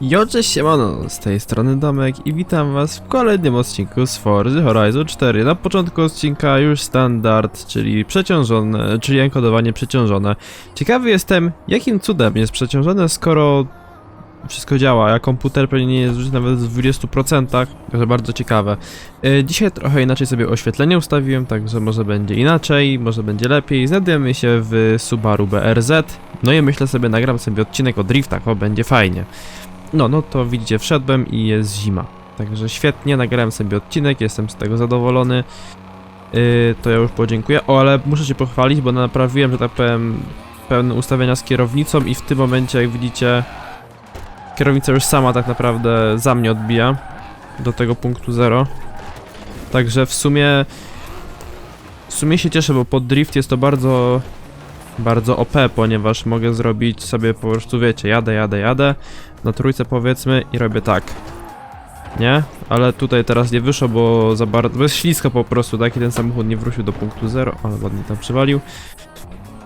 Jo, cześć siemano, z tej strony Domek i witam was w kolejnym odcinku z Forza Horizon 4. Na początku odcinka już standard, czyli przeciążone, czyli enkodowanie przeciążone. Ciekawy jestem, jakim cudem jest przeciążone, skoro wszystko działa, a komputer pewnie nie jest nawet w 20%, także bardzo ciekawe. E, Dzisiaj trochę inaczej sobie oświetlenie ustawiłem, także może będzie inaczej, może będzie lepiej. Znajdujemy się w Subaru BRZ, no i myślę sobie, nagram sobie odcinek o driftach, o będzie fajnie. No, no to widzicie, wszedłem i jest zima. Także świetnie, nagrałem sobie odcinek, jestem z tego zadowolony. Yy, to ja już podziękuję. O, ale muszę się pochwalić, bo naprawiłem, że tak powiem, pełne ustawienia z kierownicą i w tym momencie, jak widzicie, kierownica już sama tak naprawdę za mnie odbija do tego punktu zero. Także w sumie w sumie się cieszę, bo pod drift jest to bardzo bardzo OP, ponieważ mogę zrobić sobie po prostu, wiecie, jadę, jadę, jadę na trójce powiedzmy i robię tak. Nie? Ale tutaj teraz nie wyszło, bo za bardzo, jest ślisko po prostu, tak? I ten samochód nie wrócił do punktu zero, ale ładnie tam przywalił.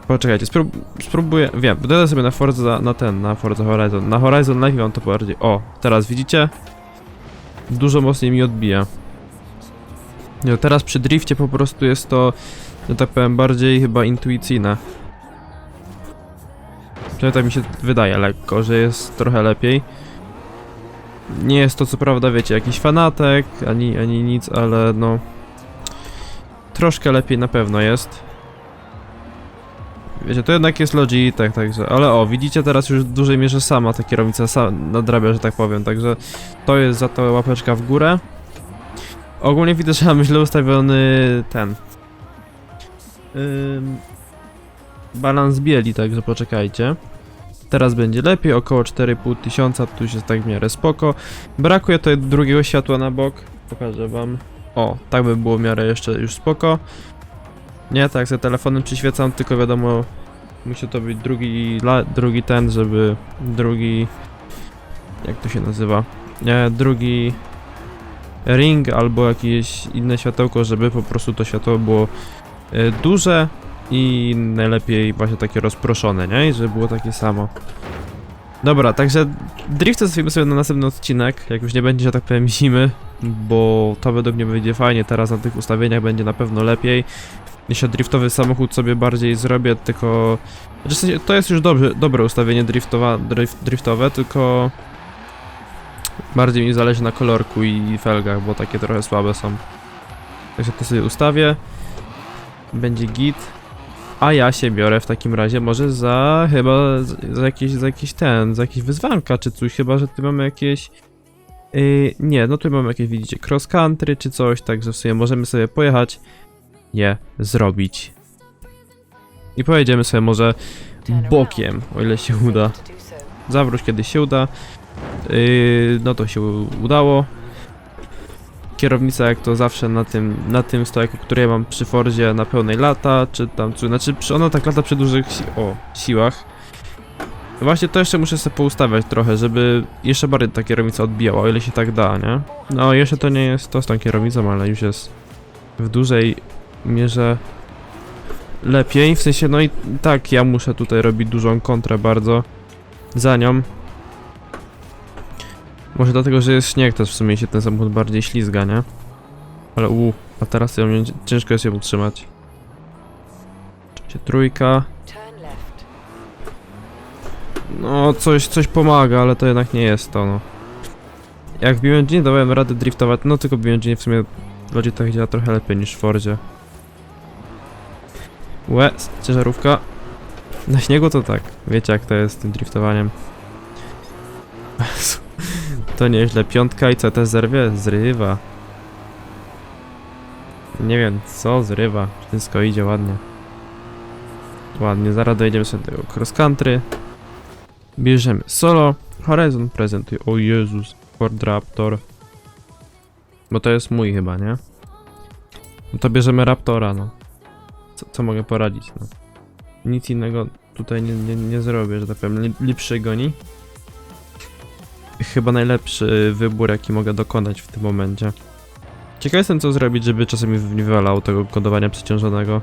Poczekajcie, sprób spróbuję, wiem, dojadę sobie na Forza, na ten, na Forza Horizon. Na Horizon Live mam to bardziej, o, teraz widzicie? Dużo mocniej mi odbija. No, teraz przy drifcie po prostu jest to, że tak powiem, bardziej chyba intuicyjne. Przynajmniej tak mi się wydaje lekko, że jest trochę lepiej. Nie jest to co prawda, wiecie, jakiś fanatek, ani, ani nic, ale no... Troszkę lepiej na pewno jest. Wiecie, to jednak jest Logitech, także... Ale o, widzicie teraz już w dużej mierze sama ta kierownica sam nadrabia, że tak powiem, także... To jest za to łapeczka w górę. Ogólnie widzę, że mam źle ustawiony ten... Ym... Balans bieli, także poczekajcie. Teraz będzie lepiej, około 4,5 tysiąca, tu już jest tak w miarę spoko. Brakuje tutaj drugiego światła na bok, pokażę wam. O, tak by było w miarę jeszcze już spoko. Nie, tak, ze telefonem przyświecam, tylko wiadomo, musi to być drugi, drugi ten, żeby drugi, jak to się nazywa, nie, drugi ring albo jakieś inne światełko, żeby po prostu to światło było e, duże i najlepiej właśnie takie rozproszone, nie? I żeby było takie samo. Dobra, także drift zostawimy sobie na następny odcinek, jak już nie będzie, że tak powiem, zimy, bo to według mnie będzie fajnie, teraz na tych ustawieniach będzie na pewno lepiej. Jeśli driftowy samochód sobie bardziej zrobię, tylko... Znaczy, to jest już dobrze, dobre ustawienie driftowa, drift, driftowe, tylko... Bardziej mi zależy na kolorku i felgach, bo takie trochę słabe są. Także to sobie ustawię. Będzie git. A ja się biorę w takim razie może za chyba za, jakiś, za jakiś ten, za jakiś wyzwanka czy coś, chyba że tu mamy jakieś... Yy, nie, no tu mamy jakieś, widzicie, cross country czy coś, także w sumie możemy sobie pojechać, je zrobić. I pojedziemy sobie może bokiem, o ile się uda. Zawróć kiedy się uda. Yy, no to się udało. Kierownica jak to zawsze na tym, na tym stojaku, który ja mam przy Fordzie na pełnej lata, czy tam, czy, znaczy ona tak lata przy dużych si o, siłach. Właśnie to jeszcze muszę sobie poustawiać trochę, żeby jeszcze bardziej ta kierownica odbijała, o ile się tak da, nie? No jeszcze to nie jest to z tą kierownicą, ale już jest w dużej mierze lepiej, w sensie no i tak ja muszę tutaj robić dużą kontrę bardzo za nią, może dlatego, że jest śnieg, też w sumie się ten samochód bardziej ślizga, nie? Ale u, a teraz ciężko jest ją utrzymać. Oczywiście trójka. No, coś, coś pomaga, ale to jednak nie jest to, no. Jak w BMG dawałem radę driftować, no tylko BMG w sumie w Logitech działa trochę lepiej niż w Fordzie. Łe, ciężarówka. Na śniegu to tak, wiecie jak to jest z tym driftowaniem. To nieźle, piątka i co też zerwie? Zrywa. Nie wiem, co zrywa. Wszystko idzie ładnie. Ładnie, zaraz dojedziemy sobie do cross country. Bierzemy solo. Horizon prezentuje. O Jezus, Ford Raptor. Bo to jest mój chyba, nie? No to bierzemy Raptora, no. Co, co mogę poradzić, no. Nic innego tutaj nie, nie, nie zrobię, że tak powiem. Lip- Lipszy goni chyba najlepszy wybór, jaki mogę dokonać w tym momencie. Ciekaw jestem, co zrobić, żeby czasami nie wywalało tego kodowania przeciążonego.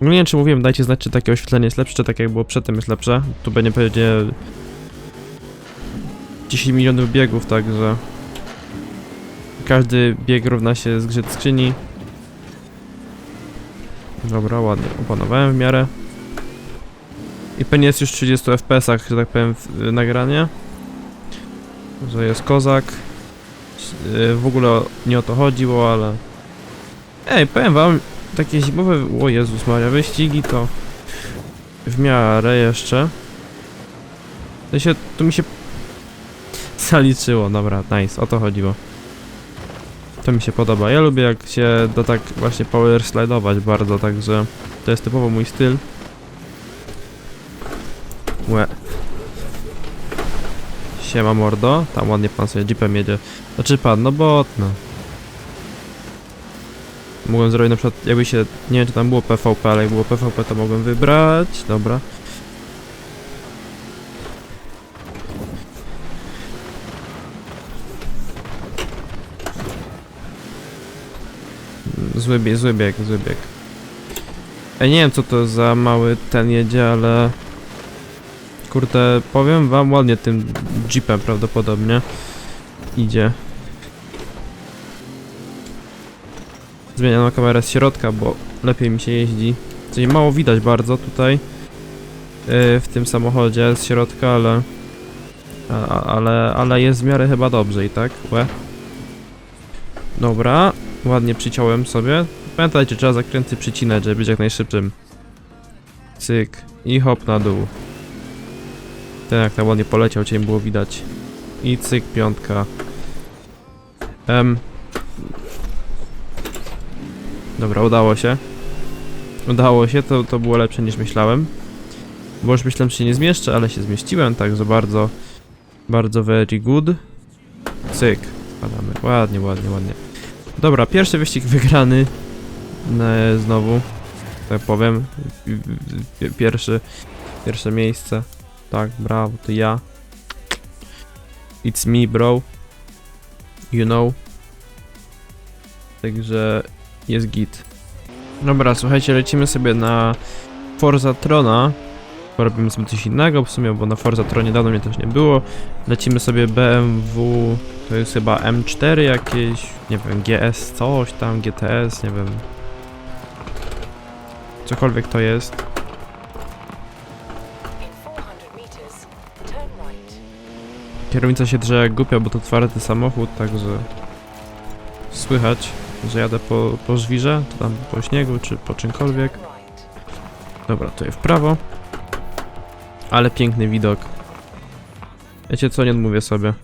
Nie wiem, czy mówiłem, dajcie znać, czy takie oświetlenie jest lepsze, czy tak jak było przedtem jest lepsze. Tu będzie pewnie 10 milionów biegów, także każdy bieg równa się zgrzyt skrzyni. Dobra, ładnie opanowałem w miarę. I pewnie jest już w 30 FPS-ach, że tak powiem, nagranie. Że jest kozak. Y, W ogóle nie o to chodziło, ale... Ej, powiem wam, takie zimowe... O Jezus Maria, wyścigi to... W miarę jeszcze. To się... Tu mi się... Zaliczyło, dobra, nice, o to chodziło. To mi się podoba. Ja lubię jak się da tak właśnie power bardzo, także to jest typowo mój styl. Łe. Siema mordo. Tam ładnie pan sobie jeepem jedzie. Znaczy pan, no bo no. Mogłem zrobić na przykład, jakby się, nie wiem czy tam było PvP, ale jak było PvP to mogłem wybrać. Dobra. Zły bieg, zły bieg, zły bieg. Ja nie wiem co to za mały ten jedzie, ale... Kurde, powiem wam ładnie tym jeepem prawdopodobnie idzie. Zmieniano kamerę z środka, bo lepiej mi się jeździ. Coś mało widać bardzo tutaj yy, w tym samochodzie z środka, ale, a- ale ale jest w miarę chyba dobrze i tak. Łe. Dobra, ładnie przyciąłem sobie. Pamiętajcie, trzeba zakręty przycinać, żeby być jak najszybszym. Cyk i hop na dół. Ten jak tam ładnie poleciał, cię było widać. I cyk, piątka. Em. Dobra, udało się. Udało się, to, to było lepsze niż myślałem. Bo już myślałem, że się nie zmieszczę, ale się zmieściłem, także bardzo, bardzo very good. Cyk, spadamy. Ładnie, ładnie, ładnie. Dobra, pierwszy wyścig wygrany. E, znowu, tak powiem. Pi- Pierwszy, pierwsze miejsce. Tak, brawo, to ja. It's me, bro. You know. Także jest git. Dobra, słuchajcie, lecimy sobie na Forza Trona. Porobimy sobie coś innego w sumie, bo na Forza Tronie dawno mnie też nie było. Lecimy sobie BMW, to jest chyba M4 jakieś, nie wiem, GS coś tam, GTS, nie wiem. Cokolwiek to jest. Kierownica się drze jak głupia, bo to twardy samochód, także słychać, że jadę po, po żwirze, czy tam po śniegu, czy po czymkolwiek. Dobra, tutaj w prawo. Ale piękny widok. Wiecie co, nie odmówię sobie.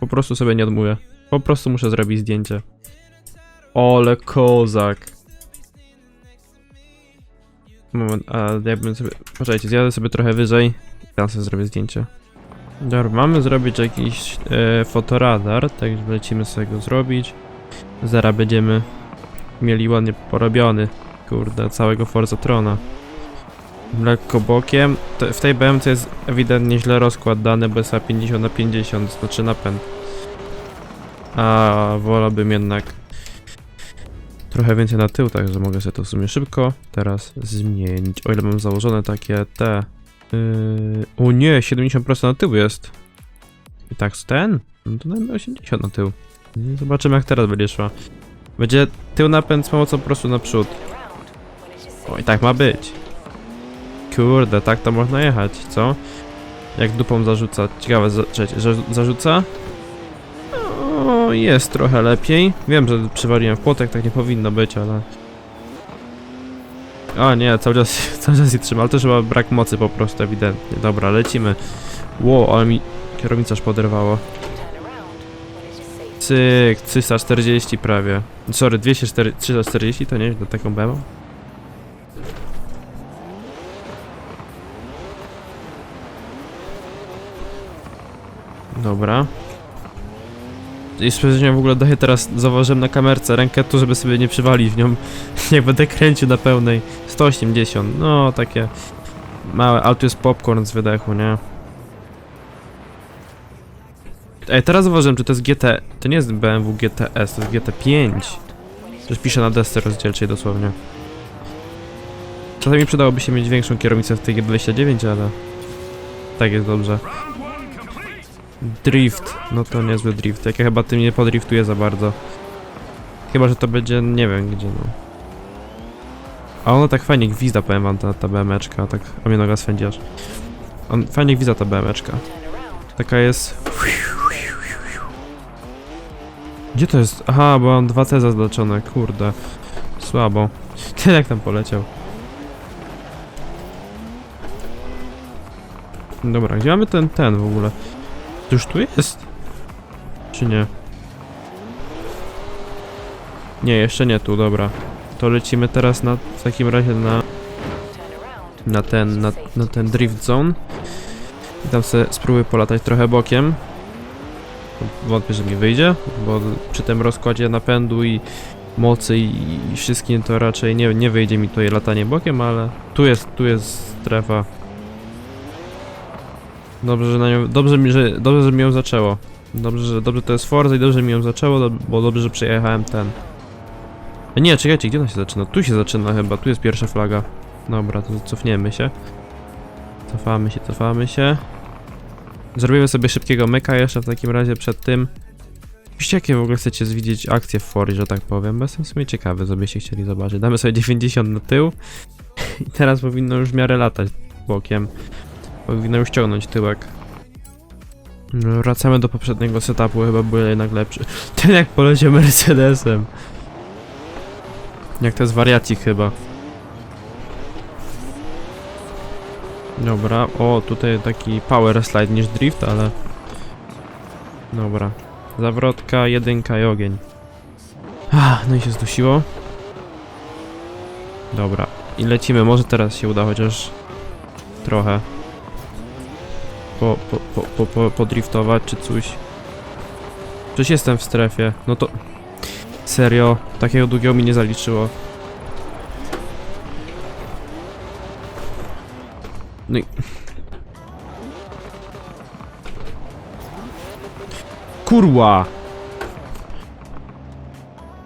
Po prostu sobie nie odmówię. Po prostu muszę zrobić zdjęcie. Ole kozak. Moment, a jakbym sobie... Poczekajcie, zjadę sobie trochę wyżej tam sobie zrobię zdjęcie. Dobra, mamy zrobić jakiś e, fotoradar, także lecimy sobie go zrobić. Zaraz będziemy mieli ładnie porobiony kurde, całego Forza Trona. Lekko bokiem. W tej BMC jest ewidentnie źle rozkład dany, bo jest na 50 na 50, znaczy napęd. A wolałbym jednak trochę więcej na tył, także mogę sobie to w sumie szybko teraz zmienić. O ile mam założone takie te... Yy... O nie, 70% na tył jest. I tak ten? No to dajmy 80 na tył. No Zobaczymy jak teraz będzie szła. Będzie tył napęd z pomocą po prostu naprzód. O i tak ma być. Kurde, tak to można jechać, co? Jak dupą zarzuca. Ciekawe, za, zarzuca? O, jest trochę lepiej. Wiem, że przywaliłem w płotek, tak nie powinno być, ale... O nie, cały czas, cały czas je trzyma, ale to chyba brak mocy po prostu, ewidentnie. Dobra, lecimy. Ło, ale mi kierownica aż poderwało. Cyk, 340 prawie. Sorry, 204, 340 to nie, do taką bemą. Dobra. I spojrzenie w ogóle daję teraz, zauważyłem na kamerce rękę tu, żeby sobie nie przywalić w nią. Jak będę kręcił na pełnej. 180, no takie małe, ale tu jest popcorn z wydechu, nie? Ej, teraz zauważyłem, że to jest GT. To nie jest BMW GTS, to jest GT5. Coś pisze na desce rozdzielczej dosłownie. Czasami przydałoby się mieć większą kierownicę w tej G29, ale tak jest dobrze. Drift. No to niezły drift. Jak ja chyba tym nie podriftuję za bardzo. Chyba, że to będzie, nie wiem gdzie no. A ona tak fajnie gwizda, powiem wam, ta, ta BMeczka, tak, a mnie noga swędzi aż. On fajnie gwizda ta BMeczka. Taka jest... Gdzie to jest? Aha, bo mam 2C zaznaczone, kurde. Słabo. Ten jak tam poleciał. Dobra, gdzie mamy ten, ten w ogóle? To już tu jest? Czy nie? Nie, jeszcze nie tu, dobra. To lecimy teraz na, w takim razie na, na ten, na, na ten drift zone. I tam sobie spróbuję polatać trochę bokiem. Wątpię, że mi wyjdzie, bo przy tym rozkładzie napędu i mocy i, i wszystkim to raczej nie, nie wyjdzie mi tutaj latanie bokiem, ale tu jest, tu jest strefa. Dobrze, że na nią, dobrze mi, że, dobrze, że mi ją zaczęło. Dobrze, że dobrze to jest Forza i dobrze mi ją zaczęło, bo dobrze, że przejechałem ten. A Nie, czekajcie, gdzie ona się zaczyna? Tu się zaczyna chyba, tu jest pierwsza flaga. Dobra, to cofniemy się. Cofamy się, cofamy się. Zrobimy sobie szybkiego myka jeszcze w takim razie przed tym. Piszcie jakie w ogóle chcecie widzieć akcje w Fori, że tak powiem, bo jestem w sumie ciekawy, co byście chcieli zobaczyć. Damy sobie 90 na tył i teraz powinno już w miarę latać bokiem. Powinno już ciągnąć tyłek. No, wracamy do poprzedniego setupu, chyba był jednak lepszy. Ten jak poleciał Mercedesem. Jak to jest wariacik chyba. Dobra, o tutaj taki power slide niż drift, ale... Dobra. Zawrotka, jedynka i ogień. Ah, no i się zdusiło. Dobra. I lecimy, może teraz się uda chociaż trochę po, po, po, po, po, podriftować czy coś. Coś jestem w strefie. No to... Serio, takiego długiego mi nie zaliczyło. No i... Kurwa!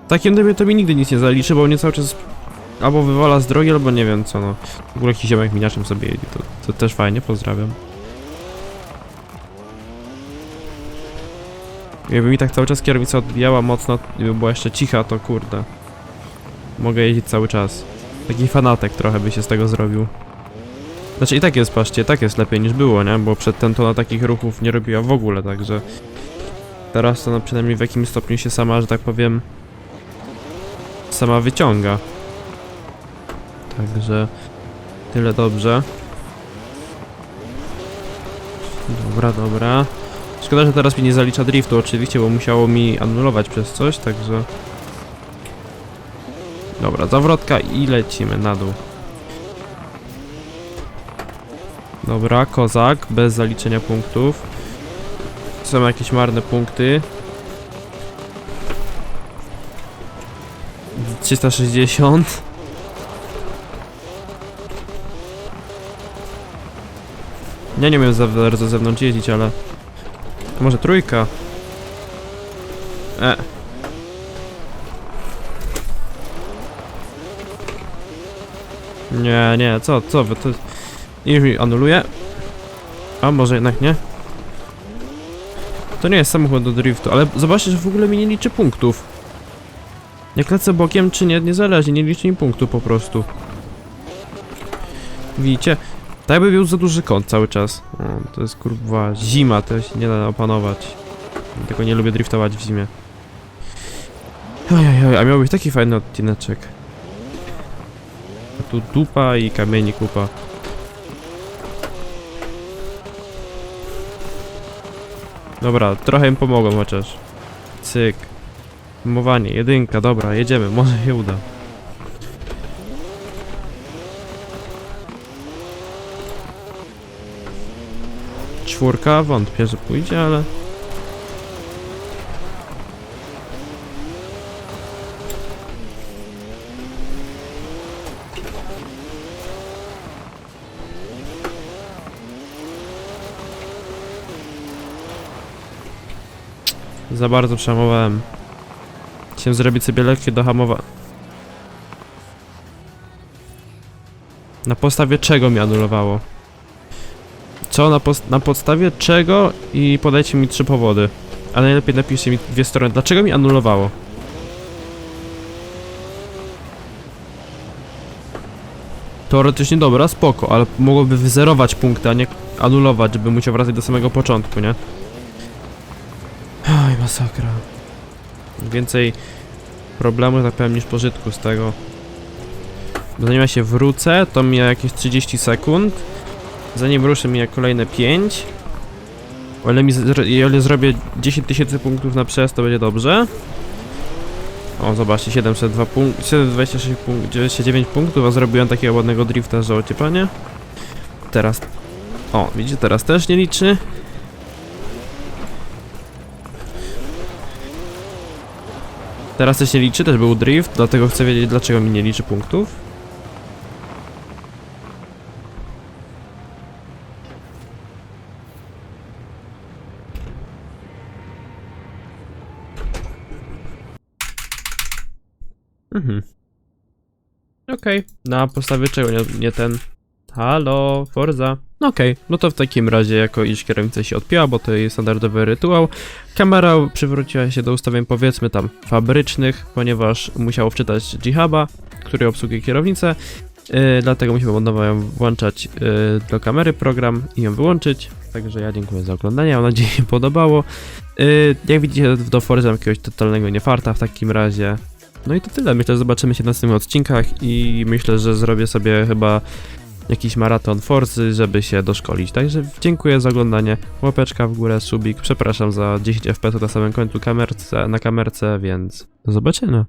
Takim trybie to mi nigdy nic nie zaliczy, bo mnie cały czas albo wywala z drogi, albo nie wiem co no. W ogóle jakiś ziomek miniaczem sobie jedzie, to, to też fajnie, pozdrawiam. Jakby mi tak cały czas kierownica odbijała mocno i by była jeszcze cicha, to kurde. Mogę jeździć cały czas. Taki fanatek trochę by się z tego zrobił. Znaczy i tak jest, patrzcie, tak jest lepiej niż było, nie? Bo przedtem to na takich ruchów nie robiła w ogóle, także... Teraz to no, przynajmniej w jakimś stopniu się sama, że tak powiem... Sama wyciąga. Także... Tyle dobrze. Dobra, dobra. Szkoda, że teraz mi nie zalicza driftu oczywiście, bo musiało mi anulować przez coś, także... Dobra, zawrotka i lecimy na dół. Dobra, kozak, bez zaliczenia punktów. Są jakieś marne punkty. 360. Ja nie wiem za bardzo ze zewnątrz jeździć, ale... To może trójka? E. Nie, nie, co, co wy, to... Anuluje. A może jednak nie? To nie jest samochód do driftu, ale zobaczcie, że w ogóle mi nie liczy punktów. Jak lecę bokiem czy nie, niezależnie, nie liczy mi punktu po prostu. Widzicie? Tak jakby był za duży kąt cały czas. O, to jest kurwa zima, to się nie da opanować. Dlatego nie lubię driftować w zimie. Ojej, a miał być taki fajny odcineczek. A tu dupa i kamieni kupa. Dobra, trochę im pomogą chociaż. Cyk. Mowanie, jedynka, dobra, jedziemy, może się uda. Czwórka, wątpię, że pójdzie, ale... Za bardzo przehamowałem. Chciałem zrobić sobie lekkie do hamowa... Na podstawie czego mi anulowało? Co, na, na podstawie czego i podajcie mi trzy powody. A najlepiej napiszcie mi dwie strony. Dlaczego mi anulowało? Teoretycznie dobra, spoko, ale mogłoby wyzerować punkty, a nie anulować, żeby musiał wracać do samego początku, nie? Oj, masakra. Więcej problemów, tak powiem, niż pożytku z tego. Zanim ja się wrócę, to mija jakieś 30 sekund. Zanim ruszę, mija kolejne 5. O ile, mi o ile zrobię 10 tysięcy punktów na przejazd, to będzie dobrze. O, zobaczcie, 702 punk 726 punk 99 punktów, a zrobiłem takiego ładnego drifta, że ociepanie. Teraz... O, widzicie, teraz też nie liczy. Teraz też nie liczy, też był drift, dlatego chcę wiedzieć, dlaczego mi nie liczy punktów. Okej, na podstawie czego nie, nie ten? Halo, Forza. No Okej, no to w takim razie jako iż kierownica się odpięła, bo to jest standardowy rytuał. Kamera przywróciła się do ustawień powiedzmy tam fabrycznych, ponieważ musiał wczytać G-Huba, który obsługuje kierownicę. Yy, dlatego musimy od nowa ją włączać yy, do kamery program i ją wyłączyć. Także ja dziękuję za oglądanie, mam nadzieję, że podobało. Yy, jak widzicie, do Forza jakiegoś totalnego niefarta w takim razie. No i to tyle. Myślę, że zobaczymy się na następnych odcinkach i myślę, że zrobię sobie chyba jakiś maraton Forzy, żeby się doszkolić. Także dziękuję za oglądanie. Łapeczka w górę, subik. Przepraszam za 10 FPS na samym końcu kamerce, na kamerce, więc do zobaczenia.